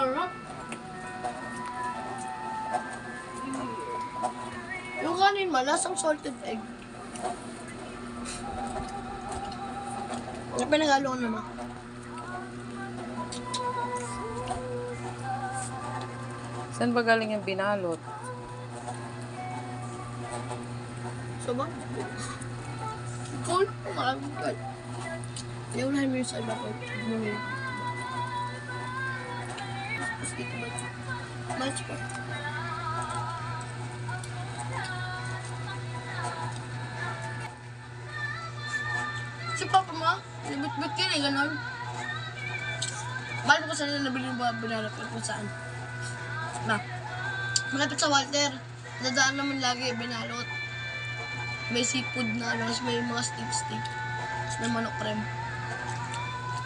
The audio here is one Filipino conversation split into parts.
sarap. Yung kanin man, lasang salted egg. Yung pinagalo naman. Saan ba galing yung binalot? Ba? Cool. Marami ka. Yung lahat mo yung sa iba ko. Tapos dito ba? Match pa. Si Papa mo, nabit-bit ka na eh, ganon. Bakit ko sa nila nabili yung binalap ko kung saan? Na, malapit sa Walter, dadaan naman lagi binalot. May seafood na ano, may mga steak-steak. Tapos may manok creme.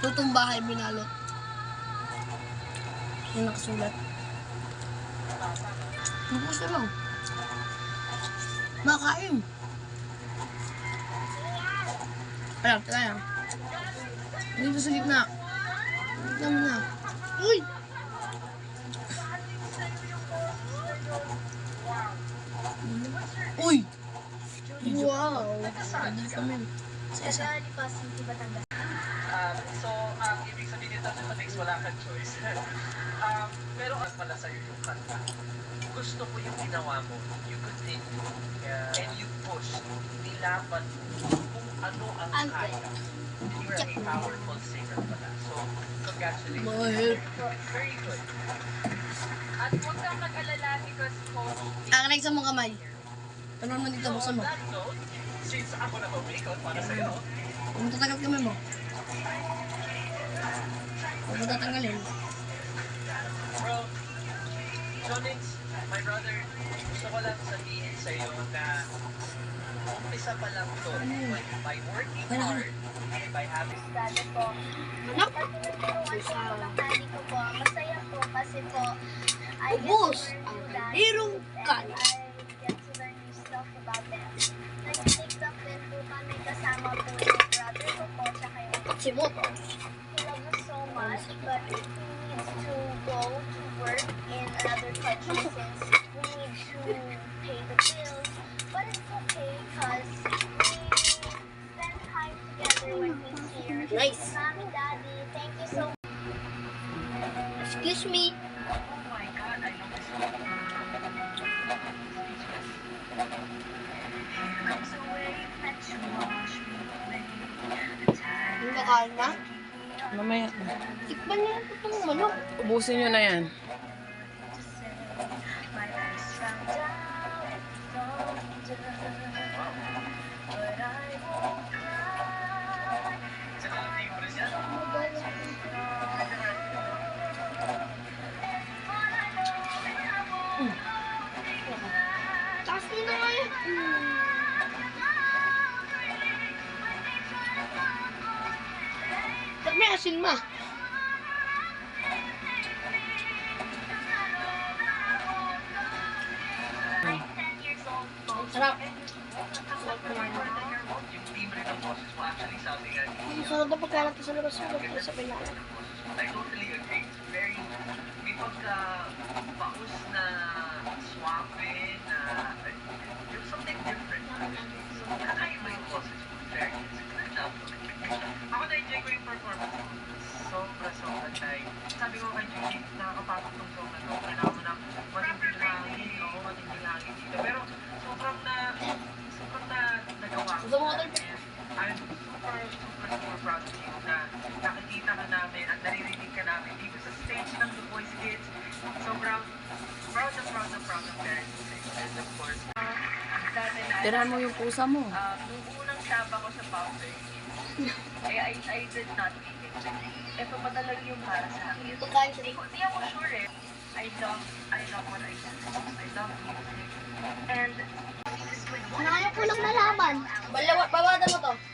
Lutong bahay binalot. Yung nakasulat. Ang gusto lang. Makain. Ayan, kaya. Dito sa gitna. Mo na. Uy! Uy! Wow! Hindi kami. Sa isa. Um, so, um, ibig sabihin nito sa mix, wala kang choice. pero ang pala sa'yo yung kanta. Gusto ko yung ginawa mo, you continue, and you push, nilaban mo kung ano ang Ang- kaya. You're a powerful singer pala. So, congratulations. Mahal. Very good. At huwag kang mag-alala because Coach Ang next mo kamay. Tanong mo dito, So, buksan on mo. that note, since ako na mag-breakout para sa'yo, Kung tatagal kamay mo. Huwag mo tatanggalin. Bro, Jonix, my brother, gusto ko lang sabihin sa iyo na umpisa pa lang to by working Wala ka na. hard and by having Dati po, Anak! tinuturuan ko po. Masaya po kasi po, I Ubus ang kalirong kanin. I get to learn new stuff about them. Nag-TikTok din po kami kasama po yung brother ko po, tsaka yung Si Moto. He loves us so much, but to go to work in another country since we need to pay the bills. But it's okay because we spend time together when he's here. Nice. Mommy, Daddy, thank you so much. Excuse me. Oh my God, I love this song. Comes away that you watch me play. Yung nakain na. Mamaya. Tikman niyo yung itong manok. Ubusin niyo na yan. Mm. Taas may ma? Sarap. Ng Ang sarap na pagkalat sa labas mo. Ba't sa pinaka? I totally agree. It's very, may pagka paus na suabe na, there's something different actually. So, kakaiba yung boses mo. Very, it's a good job. Ako na-enjoy ko yung performance mo. Sobra, sobra tayo. Sabi ko kay Julie, nakakapasok tong song na to. Kailangan mo na matinding hangin, oo, matinding hangin dito. Pero, sobrang na, sobrang na nagawa ko. Gusto mo ka I'm super, super, super proud of you na nakikita ka namin at naririnig ka namin dito sa stage ng The Voice Kids. So proud, proud na proud na proud ng parents and of course, uh, Tirahan mo yung pusa mo. um, nung unang saba ko sa Founder Kids, eh, I, I did not think it. Eh, pa talaga yung para sa akin? Hindi ko, hindi ako sure eh. I love, I love what I do. I love music. And, Ano kulak na laban? Balawa, babada mo to.